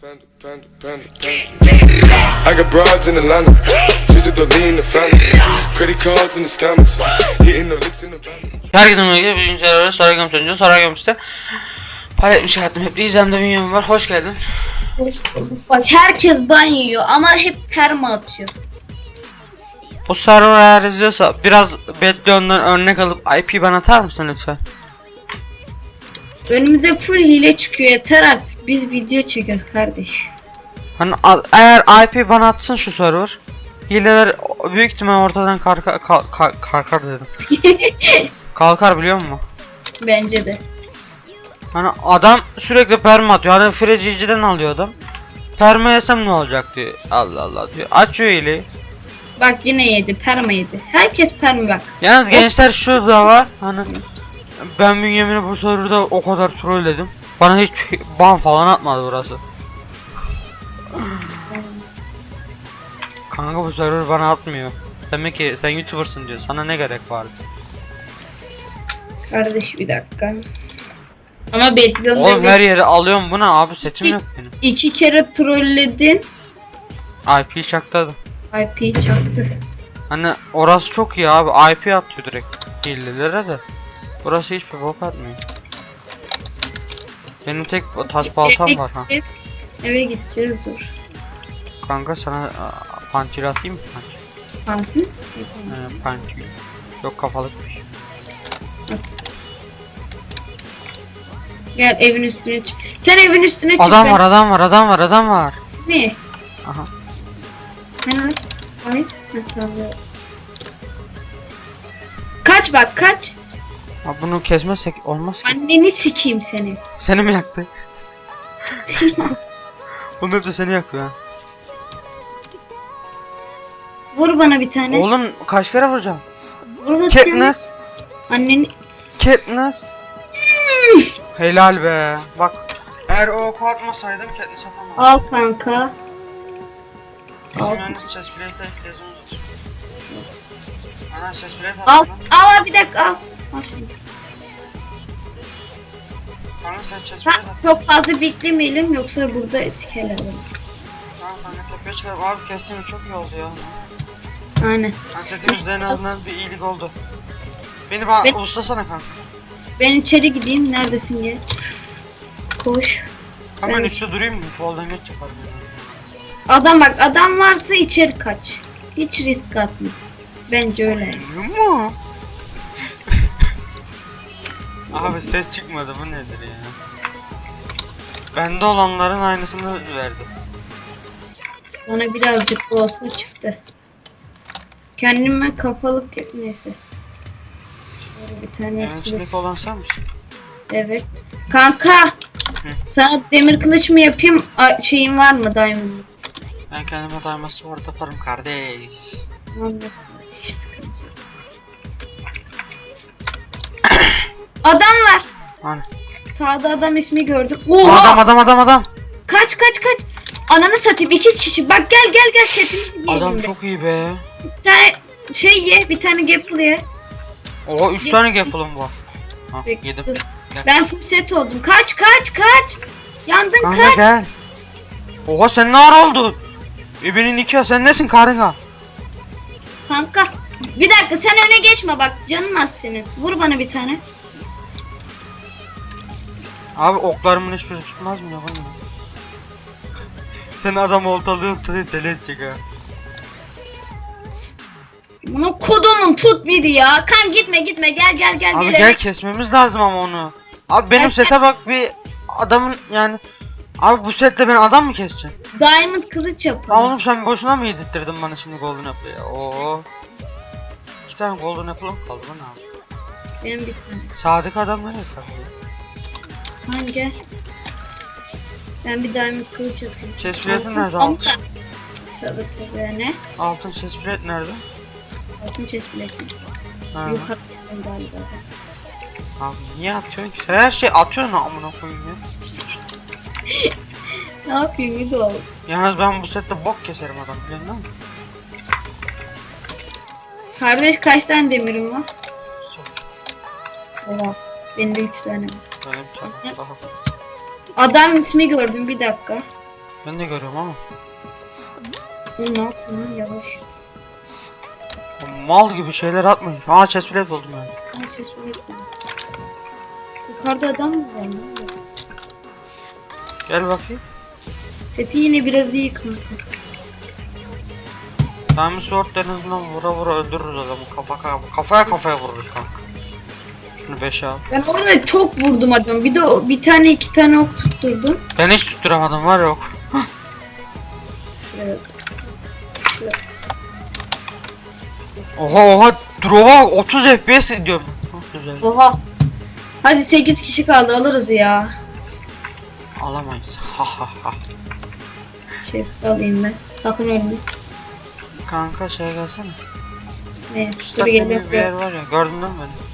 Panda, panda, panda, panda. I got broads in Atlanta. Just the lean, the family. Credit cards in the scammers. Hitting the licks in the van. Herkese merhaba. Birinci serverda Sarıgam sonucu Sarıgam işte. Para etmiş hayatım hep izlemde bir var. Hoş geldin. Hoş bulduk. Bak herkes ban yiyor ama hep perma atıyor. Bu server eğer izliyorsa biraz Bedlion'dan örnek alıp IP bana atar mısın lütfen? Önümüze full hile çıkıyor yeter artık. Biz video çekiyoruz kardeş. Hani eğer IP bana atsın şu server. Hileler büyük ihtimal ortadan kalkar, kalkar, kalkar dedim. kalkar biliyor musun? Bence de. Hani adam sürekli perma atıyor. Hani Frecici'den alıyor adam. Perma yesem ne olacak diyor. Allah Allah diyor. Açıyor hileyi. Bak yine yedi. Perma yedi. Herkes perma bak. Yalnız gençler şurada var. Hani ben Bünyamin'i bu serverda o kadar trolledim. Bana hiç ban falan atmadı burası. Kanka bu server bana atmıyor. Demek ki sen YouTuber'sın diyor. Sana ne gerek vardı? Kardeş bir dakika. Ama bekliyorum. Oğlum her yeri alıyorum bu ne abi setim yok benim. İki kere trolledin. IP çaktırdım. IP çaktı. Hani orası çok iyi abi. IP atıyor direkt. Hillelere de. Burası hiçbir bok atmıyor. Benim tek taş baltam var ha. Eve gideceğiz dur. Kanka sana aa, pançir atayım mı? Pantın. Ee, pançir. Yok kafalıkmış. At. Gel evin üstüne çık. Sen evin üstüne çık. Adam ben- var adam var adam var adam var. Ne? Aha. Hayır. Ha, tamam. Kaç bak kaç. Ha, bunu kesmezsek olmaz ki. Anneni sikeyim seni. Seni mi yaktı? Bunu hep de seni yakıyor ha. Vur bana bir tane. Oğlum kaç kere vuracağım? Vur bana. Katniss. Anneni. Katniss. Helal be. Bak. Eğer o oku atmasaydım Katniss atamam. Al kanka. Al. chestplate'e. Ana chestplate Al. attı lan. Al al bir dakika al. Al şunu. Kanka sen Ha, çok fazla beklemeyelim yoksa burada iskelet olur. Tamam kanka tepeye çıkalım. Abi kestiğimiz çok iyi oldu ya. Aynen. Ha, setimizde en azından bir iyilik oldu. Beni bana Ben- uslasana kanka. Ben içeri gideyim. Neredesin gel. Koş. Hemen Ben- üstte durayım mı? Fall damage yaparım. Adam bak adam varsa içeri kaç. Hiç risk atma. Bence öyle. Yumu. Abi ses çıkmadı bu nedir ya? Bende olanların aynısını verdi. Bana birazcık da olsa çıktı. Kendime kafalık neyse. Şöyle bir tane kılıç. içindeki olan sen misin? Evet. Kanka. Sana demir kılıç mı yapayım? A- şeyin var mı diamond? Ben kendime dayması var yaparım kardeş. Yok. Hiç sıkıntı Adam var. Hani? Sağda adam ismi gördüm. Adam Oha! adam adam adam. Kaç kaç kaç. Ananı satayım iki kişi. Bak gel gel gel setimizi giyelim Adam çok iyi be. Bir tane şey ye, bir tane gapple ye. Oha 3 tane gapılım var. Ha Bekle, yedim. dur. Ben full set oldum. Kaç kaç kaç. Yandın Kanka kaç. gel. Oha sen ne ara oldun? İki ya sen nesin karınga? Kanka. Bir dakika sen öne geçme bak. Canın az senin. Vur bana bir tane. Abi oklarımın hiçbiri tutmaz mı ya bana? Sen adam oltalığın deli edecek ha. Bunu kodumun tut biri ya. Kan gitme gitme gel gel gel Abi gel. gel kesmemiz lazım ama onu. Abi benim Gel, sete bak bir adamın yani Abi bu sette ben adam mı keseceğim? Diamond kılıç Ya yapalım. oğlum sen boşuna mı yedirttirdin bana şimdi golden apple ya? Oo. İki tane golden apple'ım kaldı lan abi. Benim tane. Sadık adam nereye kaldı? Kan gel. Ben bir diamond kılıç yapayım. Chest plate'in Altın- nerede altın? Tövbe tövbe ne? Altın chest plate nerede? Altın chest plate. Ha. Yukarıda galiba. Abi niye atıyorsun ki? Her şey atıyorsun amına koyayım ya. Ne yapayım Yudo? Yalnız ben bu sette bok keserim adam biliyorsun değil mi? Kardeş kaç tane demirim var? Oha. Benim de 3 tane var. Daha. Adam ismi gördüm bir dakika. Ben de görüyorum ama. Ne yapıyor? Yavaş. Mal gibi şeyler atmayın. Aa chest plate buldum ben. Böyle yapıyor. Yukarıda adam mı var? lan? Gel bakayım. Seti yine biraz iyi kanka. Diamond Sword en azından vura vura öldürürüz adamı. Kafa kafa kafaya kafaya vururuz kanka. Şunu 5'e al. Ben orada çok vurdum adamı. Bir de o- bir tane iki tane ok tutturdum. Ben hiç tutturamadım var yok. Şuraya. Oha oha Drova 30 FPS diyorum. Çok güzel. Oha. Hadi 8 kişi kaldı alırız ya. Alamayız. Ha ha ha. Chest alayım ben. Sakın ölme. Kanka şey gelsene. Ne? Dur gibi bir yer var ya gördün mi beni?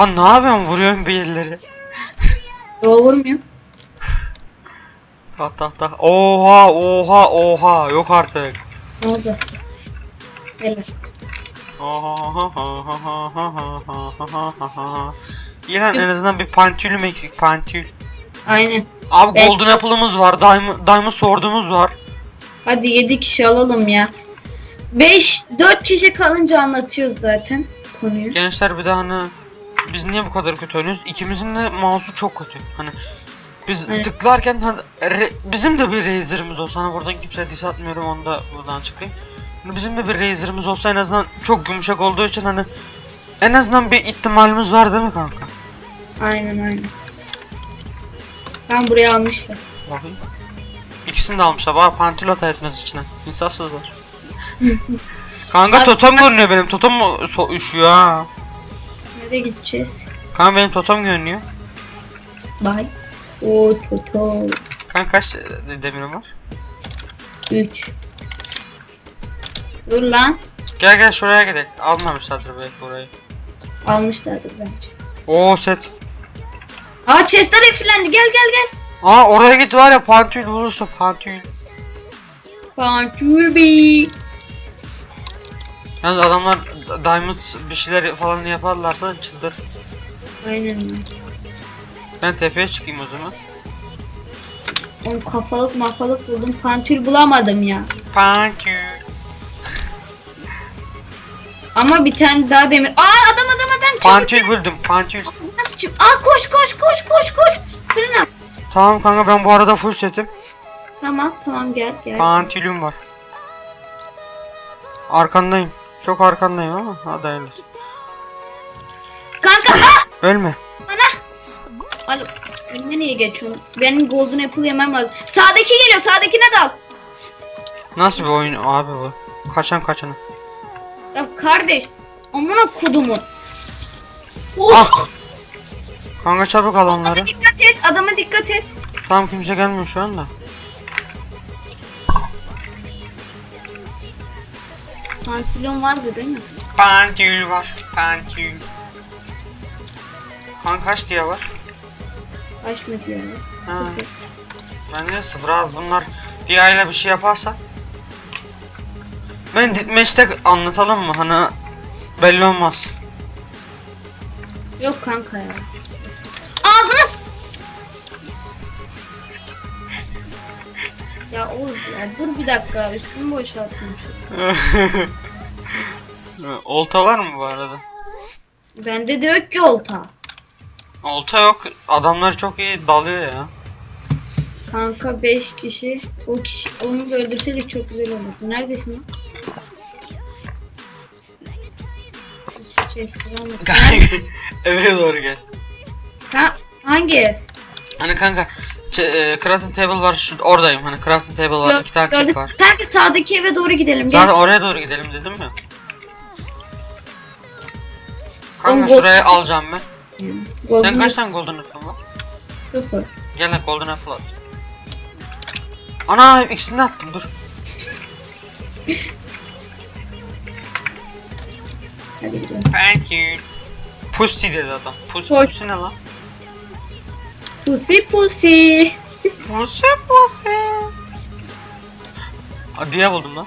Ha ne yapıyorsun vuruyorsun bir yerleri. Yo vurmuyorum. Ta ta ta. Oha oha oha yok artık. Ne oldu? Gel. İlan en azından bir pantülüm eksik pantül. Aynen. Abi Ben- golden apple'ımız var, diamond, diamond sword'umuz var. Hadi 7 kişi alalım ya. 5 4 kişi kalınca anlatıyoruz zaten konuyu. Gençler bir de hani biz niye bu kadar kötü oynuyoruz? İkimizin de mouse'u çok kötü. Hani biz Evet. tıklarken hani re- bizim de bir Razer'ımız olsa hani buradan kimseye diss atmıyorum onu da buradan açıklayayım. Hani bizim de bir Razer'ımız olsa en azından çok yumuşak olduğu için hani en azından bir ihtimalimiz var değil mi kanka? Aynen aynen. Ben buraya almışlar. Bakayım. İkisini de almışlar. Bana pantilot etmez içine. İnsafsızlar. Kanka totem görünüyor benim. Totem so- üşüyor ha. Nereye gideceğiz? Kanka benim totem görünüyor. Bay. O toto. Kanka kaç demirim var? 3. Dur lan. Gel gel şuraya gidelim. Almamışlardır belki orayı. Almışlardır bence. Oo set. Aa chestler eflendi. Gel gel gel. Aa oraya git var ya pantül bulursa pantül. Pantülbi. Yalnız adamlar diamond bir şeyler falan yaparlarsa çıldır. Aynen. Ben tepeye çıkayım o zaman. Oğlum kafalık mafalık buldum. Pantül bulamadım ya. Pantül. Ama bir tane daha demir. Aa adam adam adam. Çabuk Pantül buldum pantül. Nasıl çık? Aa koş koş koş koş koş. Fırına. Tamam kanka ben bu arada full setim. Tamam tamam gel gel. Pantülüm var. Arkandayım. Çok arkandayım ama hadi hayırlısı. Kanka ah! Ölme. Alo. Önüme niye geçiyorsun? Benim golden apple yemem lazım. Sağdaki geliyor sağdakine dal. Nasıl bir oyun abi bu? Kaçan kaçanı. Ya kardeş. Amına kudumun. Of. Ah! Kanka çabuk al onları. Adama dikkat et. Adama dikkat et. Tamam kimse gelmiyor şu anda. Pantolon vardı değil mi? Pantül var. Pantül. Kanka kaç diye var? Açmadı ya. Ha. Sıfır. Ben de sıfır abi bunlar diye ile bir şey yaparsa. Ben ditmeçte anlatalım mı? Hani belli olmaz. Yok kanka ya. Ağzına Ya Oğuz ya dur bir dakika üstümü boşaltayım şu. Olta var mı bu arada? Bende de yok ki olta. Olta yok. Adamlar çok iyi dalıyor ya. Kanka 5 kişi. O kişi onu da öldürseydik çok güzel olurdu. Neredesin lan? Şu. Eve doğru gel. Ha, hangi ev? Hani kanka e, crafting table var şu oradayım hani crafting table var Gör- iki tane gördüm. çift var. Kanka sağdaki eve doğru gidelim. Zaten Gel. oraya doğru gidelim dedim ya. Kanka Oğlum, şuraya alacağım ben. Golden Sen kaç tane golden apple var? Sıfır. Gel lan golden apple at. Ana ikisini attım dur. Hadi gidelim. Thank you. Pussy dedi adam. Pussy, Hoş. pussy ne lan? Pussy pussy. Pussy pussy. Aa, diye buldum lan.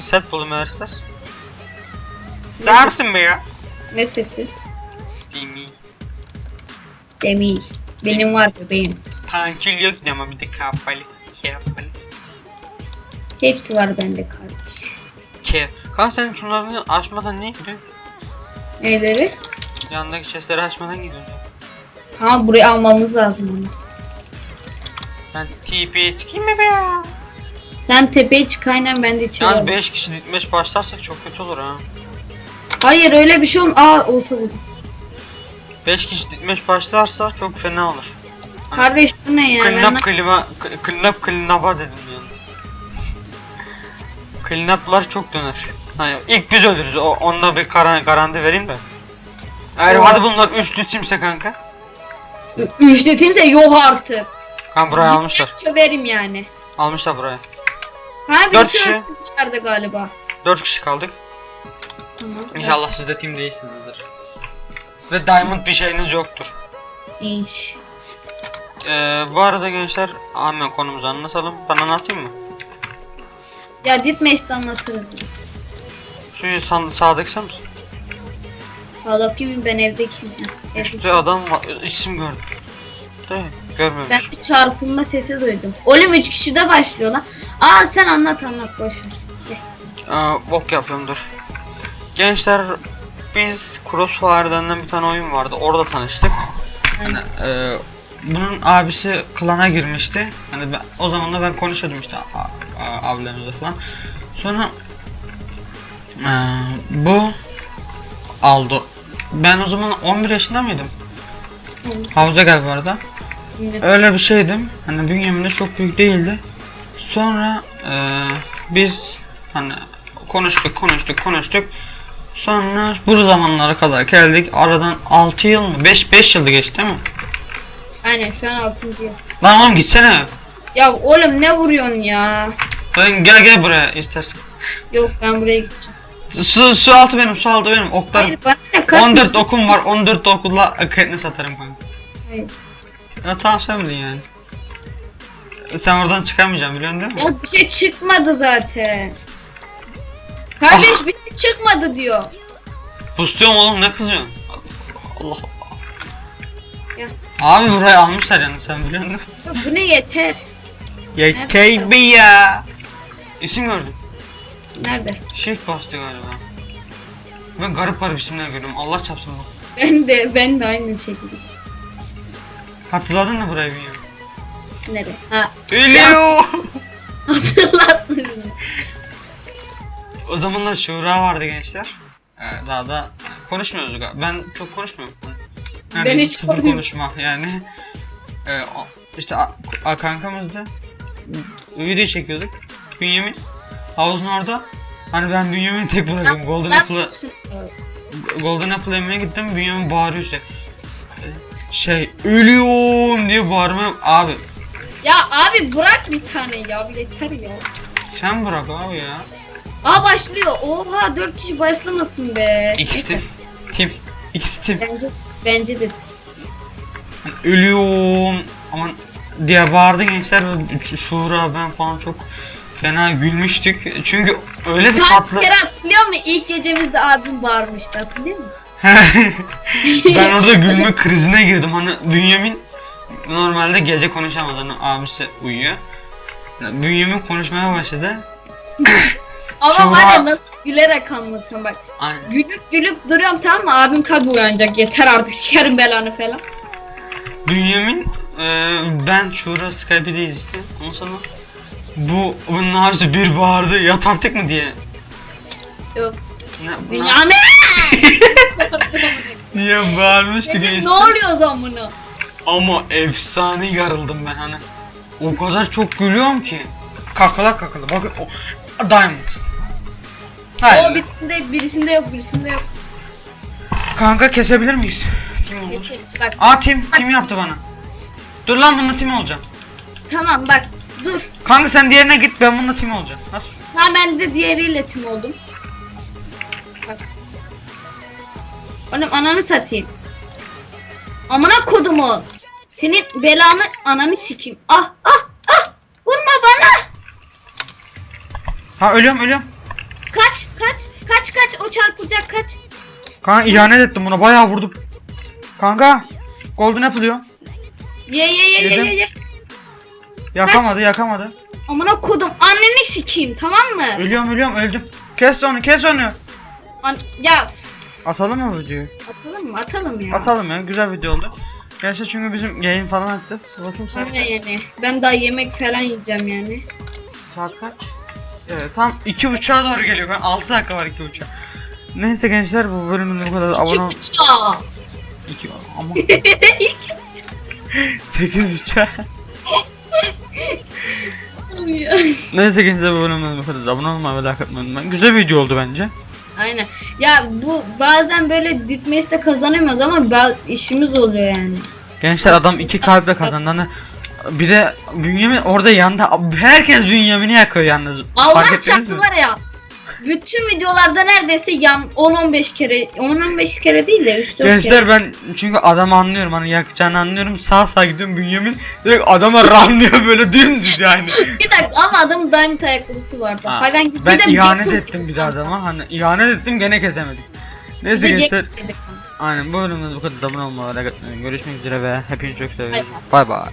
Set buldum meğerse. İster misin be ya? Ne seti? Mi? Demir. Benim var bebeğim. Tankil yok ama bir de kapalı. Kapalı. Hepsi var bende kardeş. Ke. Kanka sen şunları açmadan niye gidiyorsun? Neleri? Yandaki chestleri açmadan gidiyorsun. Ha buraya almamız lazım onu. Ben TP'ye çıkayım mı be? Sen tepeye çık aynen ben de içeri Yalnız alayım. 5 kişi ditmeş başlarsak çok kötü olur ha. Hayır öyle bir şey olm. Aa olta buldum. 5 kişi ditmeş başlarsa çok fena olur. Kardeş bu ne ya? Ben Kılnap klima, kılnap kılnapa dedim yani. Kılnaplar çok döner. Hani ilk biz ölürüz. O, onunla bir garan, garanti vereyim de. Eğer Oha. hadi bunlar üçlü timse kanka. Ücretimse yok artık. Kan buraya almışlar. Söverim yani. Almışlar buraya. Ha Dört birisi kişi. öldü dışarıda galiba. 4 kişi kaldık. Tamam. İnşallah siz de team değilsinizdir. Ve diamond bir şeyiniz yoktur. İnş. Ee, bu arada gençler hemen konumuzu anlatalım. Ben anlatayım mı? Ya Ditmeş'te anlatırız. Şu san, sağdaki sen misin? Sağdaki miyim ben. Evdeki. İşte adam var, isim gördüm. Değil mi? Görmemiş. Ben bir çarpılma sesi duydum. Oğlum 3 kişi de başlıyor lan. Aa sen anlat anlat boşver. Aa, bok yapıyorum dur. Gençler biz Crossfire denilen bir tane oyun vardı. Orada tanıştık. Hani, e, bunun abisi klana girmişti. Hani ben, o zaman da ben konuşuyordum işte abilerimizle falan. Sonra e, bu aldı. Ben o zaman 11 yaşında mıydım? Havuza gel bu arada. Bilmiyorum. Öyle bir şeydim. Hani bünyemde çok büyük değildi. Sonra eee, biz hani konuştuk konuştuk konuştuk. Sonra bu zamanlara kadar geldik. Aradan 6 yıl mı? 5 5 yıl geçti değil mi? Aynen şu an 6. yıl. Lan oğlum gitsene. Ya oğlum ne vuruyorsun ya? Ben gel gel buraya istersen. Yok ben buraya gideceğim. Su, su altı benim, su altı benim. Oklarım. Hayır bana ne kaç 14 mısın? okum var. 14 okulla akredini satarım kanka. Hayır. Ya tamam sen bilin yani. Sen oradan çıkamayacaksın biliyorsun değil mi? Ya bir şey çıkmadı zaten. Kardeş bir şey çıkmadı diyor. Pustuyorum oğlum ne kızıyorsun? Allah Allah. Ya. Abi burayı almışlar yani sen biliyor musun? Yok, bu ne yeter. Ya Nerede? KB ya. İsim gördüm. Nerede? Shift bastı galiba. Ben garip garip isimler görüyorum. Allah çapsın bak. Ben de ben de aynı şekilde. Hatırladın mı burayı bilmiyorum. Nerede? Ha Ölüyor. hatırlatmışsın. o zamanlar şura vardı gençler. Ee, daha da konuşmuyoruz galiba. Ben çok konuşmuyorum. Yani Ben hiç konuşmuyorum. konuşma yani. Ee, işte kankamızdı. Video çekiyorduk. Bünyamin havuzun orada. Hani ben Bünyamin'i tek bırakıyorum. Golden Apple'ı Golden Apple yemeye gittim. Bünyamin bağırıyor işte. Şey ölüyorum diye bağırmaya abi Ya abi bırak bir tane ya yeter ya. sen bırak abi ya. Aa başlıyor. Oha 4 kişi başlamasın be. X team. Team. X team. Bence bence de. Hani ölüyorum aman diye bağırdı gençler Şura ben falan çok fena gülmüştük. Çünkü öyle bir Kaç tatlı kere hatırlıyor musun? İlk gecemizde abim bağırmıştı hatırlıyor musun? ben orada gülme krizine girdim. Hani Bünyamin normalde gece konuşamaz. Hani abisi uyuyor. Bünyamin konuşmaya başladı. Ama Şura- var ya nasıl gülerek anlatıyorum bak. Aynen. Gülüp gülüp duruyorum tamam mı? Abim tabi uyanacak yeter artık sikerim belanı falan. Bünyamin e, ben Şura Skype'deyiz işte. Ondan sonra bu bunun bir bağırdı yat artık mı diye. Yok. Ne, ne, diye bağırmıştı Dedim gençler. ne oluyor o zaman bunu? Ama efsane yarıldım ben hani. O kadar çok gülüyorum ki. Kakala kakala. Bak o Diamond. O Hayır. birisinde, birisinde yok birisinde yok. Kanka kesebilir miyiz? Tim olur. Keseriz bak. Aa tim, tim yaptı bana. Dur lan bununla tim olacağım. Tamam bak dur. Kanka sen diğerine git ben bununla tim olacağım. Nasıl? Tamam ben de diğeriyle tim oldum. Bak. Oğlum ananı satayım. Amına kodumu. Senin belanı ananı sikeyim. Ah ah ah. Vurma bana. Ha ölüyorum ölüyorum. Kaç kaç kaç kaç o çarpılacak kaç. Kanka ihanet ettim buna bayağı vurdum. Kanka Golden Apple diyor. Ye ye ye ye ye ye. Yakamadı yakamadı. Amına kodum anneni sikeyim tamam mı? Ölüyorum ölüyorum öldüm. Kes onu kes onu. An ya Atalım mı videoyu? atalım mı? Atalım ya. Atalım ya güzel video oldu. Gerçi çünkü bizim yayın falan atacağız. Bakayım saat, Aynen yani. Ben daha yemek falan yiyeceğim yani. saat kaç? Evet tam iki buçuğa doğru geliyor. Ben 6 dakika var iki buçuğa. Neyse gençler bu bölümün bu kadar abone İki ol. bıçağı. İki ama. 8 buçuğa. Neyse bu bölümün bu kadar abone olmayı ve like atmayı unutmayın. Güzel video oldu bence. Aynen. Ya bu bazen böyle ditmesi kazanamıyoruz ama ba- işimiz oluyor yani. Gençler adam iki kalple kazandı. Hani bir de Bünyamin orada yanında herkes Bünyamin'i yakıyor yalnız. Fark Allah ettiniz çarpsın mi? var ya. Bütün videolarda neredeyse yan 10-15 kere 10-15 kere değil de 3-4 Gençler kere. ben çünkü adamı anlıyorum hani yakacağını anlıyorum sağ sağ gidiyorum Bünyamin direkt adama ramlıyor böyle dümdüz yani. Bir dakika ama adamın diamond ayakkabısı vardı. Ha, Hayvan gibi. ben Bir de ihanet ettim bir de adama hani ihanet ettim gene kesemedik. Neyse gençler aynen bu bölümde bu kadar abone atmayı görüşmek üzere ve hepinizi çok seviyorum. Bay bay.